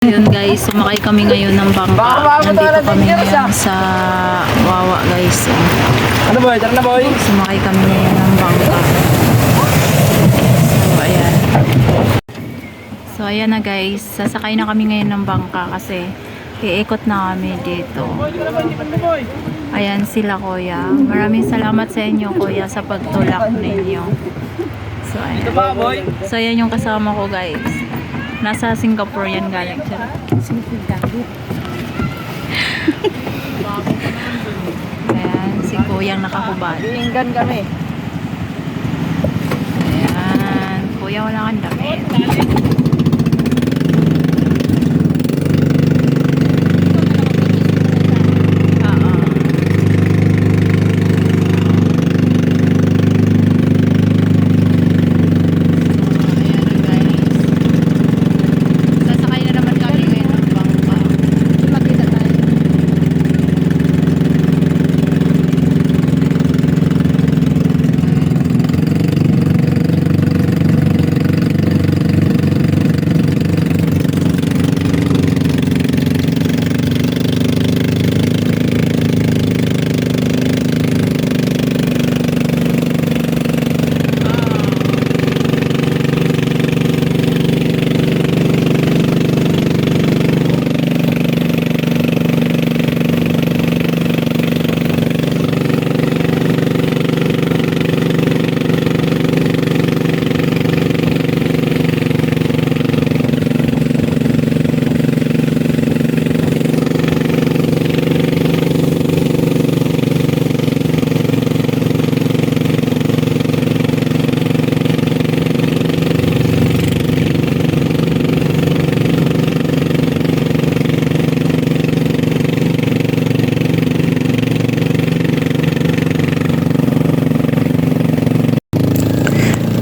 Yun guys, sumakay kami ngayon ng bangka. Nandito kami ngayon sa Wawa guys. Ano boy? Tara na boy. Sumakay kami ngayon ng bangka. So ayan. So ayan na guys, sasakay na kami ngayon ng bangka kasi iikot na kami dito. Ayan sila kuya. Maraming salamat sa inyo kuya sa pagtulak ninyo. So ayan. So, yan yung kasama ko, guys. Nasa Singapore yan galing siya. Ayan, si Kuyang nakahubad. Inggan kami. Ayan, Kuya wala kang damit.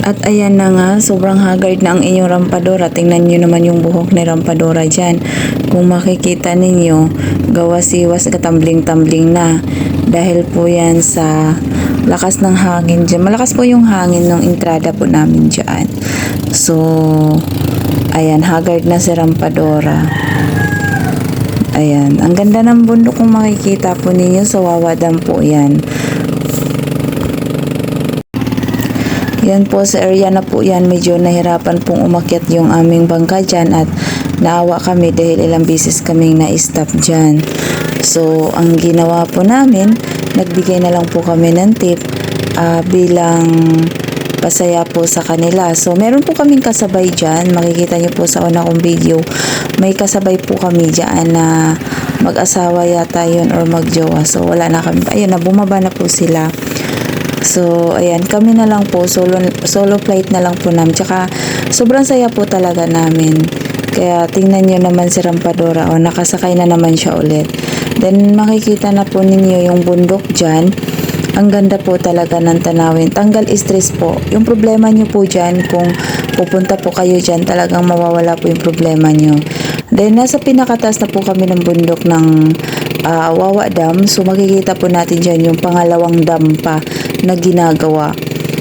At ayan na nga, sobrang haggard na ang inyong rampadora. Tingnan nyo naman yung buhok ni rampadora dyan. Kung makikita ninyo, gawa-siwas katambling-tambling na. Dahil po yan sa lakas ng hangin dyan. Malakas po yung hangin ng entrada po namin dyan. So, ayan, haggard na si rampadora. Ayan, ang ganda ng bundok kung makikita po ninyo sa Wawa Dam po yan. Yan po sa area na po yan, medyo nahirapan pong umakyat yung aming bangka dyan at naawa kami dahil ilang beses kaming na-stop dyan. So, ang ginawa po namin, nagbigay na lang po kami ng tip ah, bilang pasaya po sa kanila. So, meron po kaming kasabay dyan. Makikita nyo po sa una kong video. May kasabay po kami dyan na mag-asawa yata yun or magjowa. So, wala na kami. Ayun na, bumaba na po sila. So, ayan, kami na lang po, solo, solo flight na lang po namin. Tsaka, sobrang saya po talaga namin. Kaya, tingnan nyo naman si Rampadora, o nakasakay na naman siya ulit. Then, makikita na po ninyo yung bundok dyan. Ang ganda po talaga ng tanawin. Tanggal stress po. Yung problema nyo po dyan, kung pupunta po kayo dyan, talagang mawawala po yung problema nyo. Then, nasa pinakataas na po kami ng bundok ng ah, Wawa Dam. So, makikita po natin dyan yung pangalawang dam pa na ginagawa.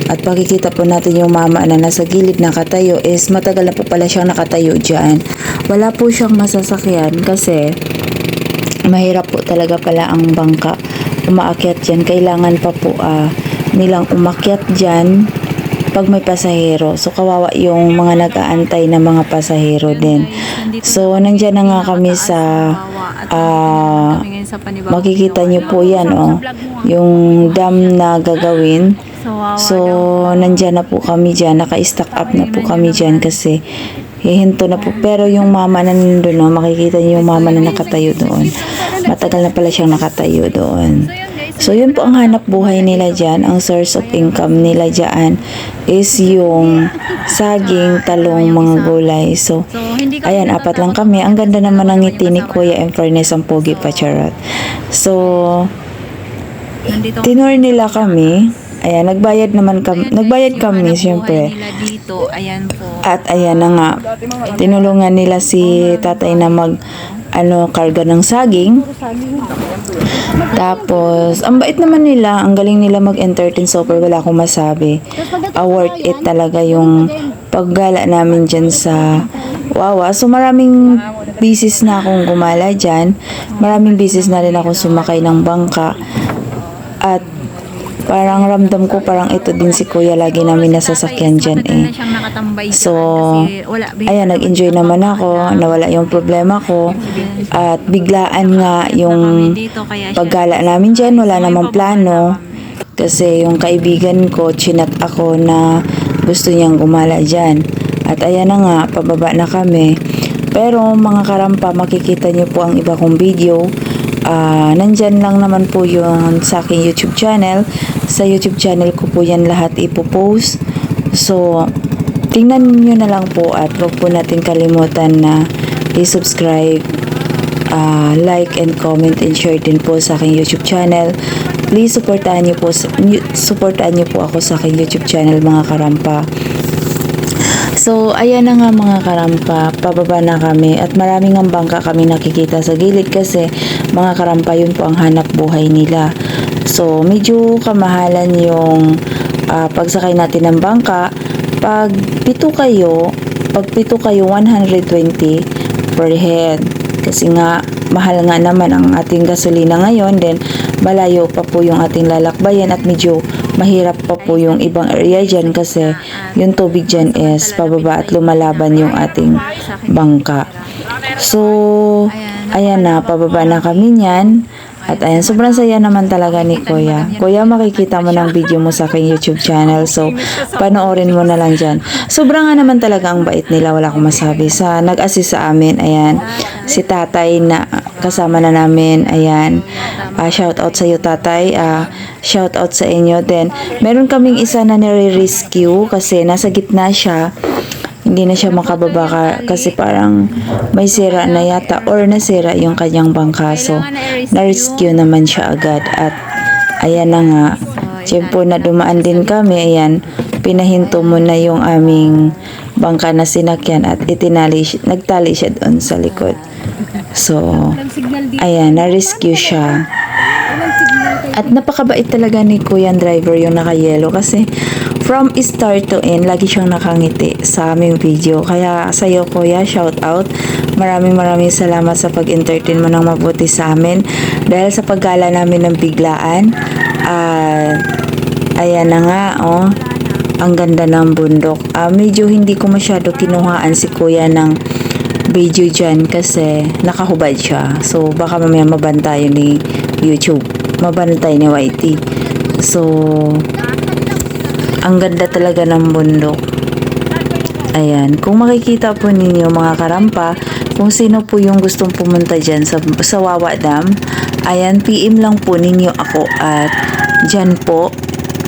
At makikita po natin yung mama na nasa gilid nakatayo is matagal na po pala siyang nakatayo dyan. Wala po siyang masasakyan kasi mahirap po talaga pala ang bangka umaakyat dyan. Kailangan pa po ah, nilang umakyat dyan pag may pasahero. So, kawawa yung mga nag-aantay na mga pasahero din. So, nandyan na nga kami sa ah, kami ngayon sa panibagong makikita na- po yan oh, yung dam na gagawin. So, nandyan na po kami dyan. Naka-stack up na po kami dyan kasi hihinto na po. Pero yung mama na nandun, no, makikita niyo yung mama na nakatayo doon. Matagal na pala siyang nakatayo doon. So, yun po ang hanap buhay nila dyan. Ang source of income nila dyan is yung saging, talong, mga gulay. So, ayan, apat lang kami. Ang ganda naman ng ngiti ni Kuya and fairness ang pogi pa charot. So, tinur nila kami. Ayan, nagbayad naman kami. Nagbayad kami, syempre. nila dito, ayan po. At ayan na nga, tinulungan nila si tatay na mag ano, karga ng saging. Tapos, ang bait naman nila, ang galing nila mag-entertain super, wala akong masabi. Ah, worth it talaga yung paggala namin dyan sa Wawa. So maraming bisis na akong gumala dyan. Maraming bisis na rin ako sumakay ng bangka. At parang ramdam ko parang ito din si kuya lagi namin nasasakyan dyan eh. So, ayan, nag-enjoy naman ako. Nawala yung problema ko. At biglaan nga yung paggala namin dyan. Wala namang plano. Kasi yung kaibigan ko, chinat ako na gusto niyang gumala dyan. At ayan na nga, pababa na kami. Pero mga karampa, makikita niyo po ang iba kong video. Ah, nandyan lang naman po yung sa aking YouTube channel. Sa YouTube channel ko po yan lahat ipopost. So, tingnan niyo na lang po at wag po natin kalimutan na i-subscribe, ah, like and comment and share din po sa aking YouTube channel. Please supportahan niyo po supportahan niyo po ako sa aking YouTube channel mga karampa. So, ayan na nga mga karampa, pababa na kami at maraming ang bangka kami nakikita sa gilid kasi mga karampa yun po ang hanap buhay nila. So, medyo kamahalan yung ah, pagsakay natin ng bangka. Pag pito kayo, pag pito kayo 120 per head. Kasi nga, mahal nga naman ang ating gasolina ngayon. Then, malayo pa po yung ating lalakbayan at medyo mahirap pa po yung ibang area dyan kasi yung tubig dyan is pababa at lumalaban yung ating bangka. So, ayan na, pababa na kami niyan. At ayan, sobrang saya naman talaga ni Kuya. Kuya, makikita mo ng video mo sa aking YouTube channel. So, panoorin mo na lang dyan. Sobrang nga naman talaga ang bait nila. Wala akong masabi. Sa nag-assist sa amin, ayan, si tatay na kasama na namin, ayan. Ah, shout out sa iyo, tatay. Ah, shout out sa inyo. Then, meron kaming isa na nire-rescue kasi nasa gitna siya hindi na siya makababa ka, kasi parang may sira na yata or nasira yung kanyang bangka. So, na-rescue naman siya agad at ayan na nga. Siyempre na dumaan din kami, ayan, pinahinto mo na yung aming bangka na sinakyan at itinali, nagtali siya doon sa likod. So, ayan, na-rescue siya. At napakabait talaga ni Kuya driver yung naka-yellow kasi from start to end, lagi siyang nakangiti sa aming video. Kaya sa iyo Kuya, shout out. Maraming maraming salamat sa pag-entertain mo ng mabuti sa amin. Dahil sa paggala namin ng biglaan, at ayan na nga, oh, ang ganda ng bundok. Ah, medyo hindi ko masyado kinuhaan si Kuya ng video dyan kasi nakahubad siya. So, baka mamaya mabantayan ni YouTube. Mabantay ni YT. So, ang ganda talaga ng bundok. Ayan. Kung makikita po ninyo mga karampa, kung sino po yung gustong pumunta dyan sa, sa Wawa Dam, ayan, PM lang po ninyo ako at dyan po,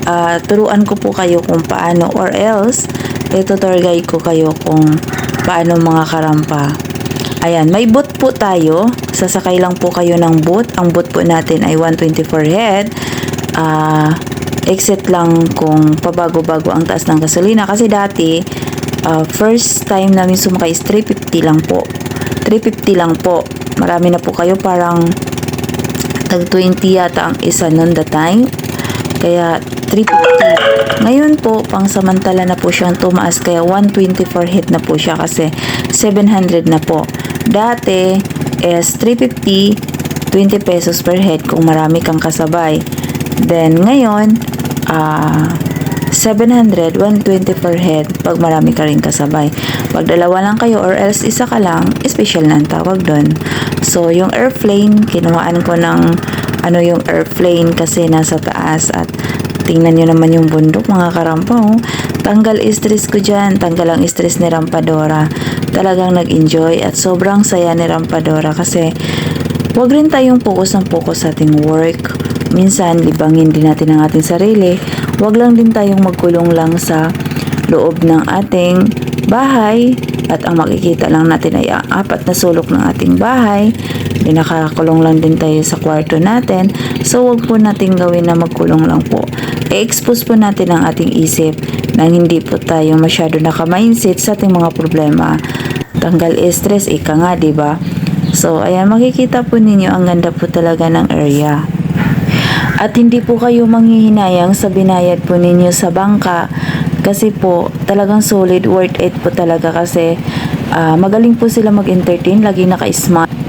ah, turuan ko po kayo kung paano or else, itutour guide ko kayo kung paano mga karampa. Ayan, may boat po tayo. Sasakay lang po kayo ng boat. Ang boat po natin ay 124 head. Ah, exit lang kung pabago-bago ang taas ng gasolina. Kasi dati, ah, first time namin sumakay is 350 lang po. 350 lang po. Marami na po kayo. Parang tag 20 yata ang isa nun the time. Kaya 350. Ngayon po, pang samantala na po siyang tumaas. Kaya 124 hit na po siya kasi 700 na po. Dati is 350, 20 pesos per head kung marami kang kasabay. Then ngayon, ah 700, 120 per head pag marami ka rin kasabay. Pag dalawa lang kayo or else isa ka lang, special na tawag doon. So, yung airplane, kinuhaan ko ng ano yung airplane kasi nasa taas at tingnan nyo naman yung bundok mga karampa oh. Tanggal stress ko dyan, tanggal ang stress ni Rampadora. Talagang nag-enjoy at sobrang saya ni Rampadora kasi Huwag rin tayong focus ng focus sa ating work. Minsan, libangin din natin ang ating sarili. Huwag lang din tayong magkulong lang sa loob ng ating bahay at ang makikita lang natin ay apat na sulok ng ating bahay. Pinakakulong lang din tayo sa kwarto natin. So, huwag po natin gawin na magkulong lang po. I-expose po natin ang ating isip nang hindi po tayo masyado naka-mindset sa ating mga problema. Tanggal stress, ika nga, ba? So, ayan, makikita po ninyo ang ganda po talaga ng area. At hindi po kayo manghihinayang sa binayad po ninyo sa bangka kasi po talagang solid worth it po talaga kasi Ah, magaling po sila mag-entertain, lagi naka-smile.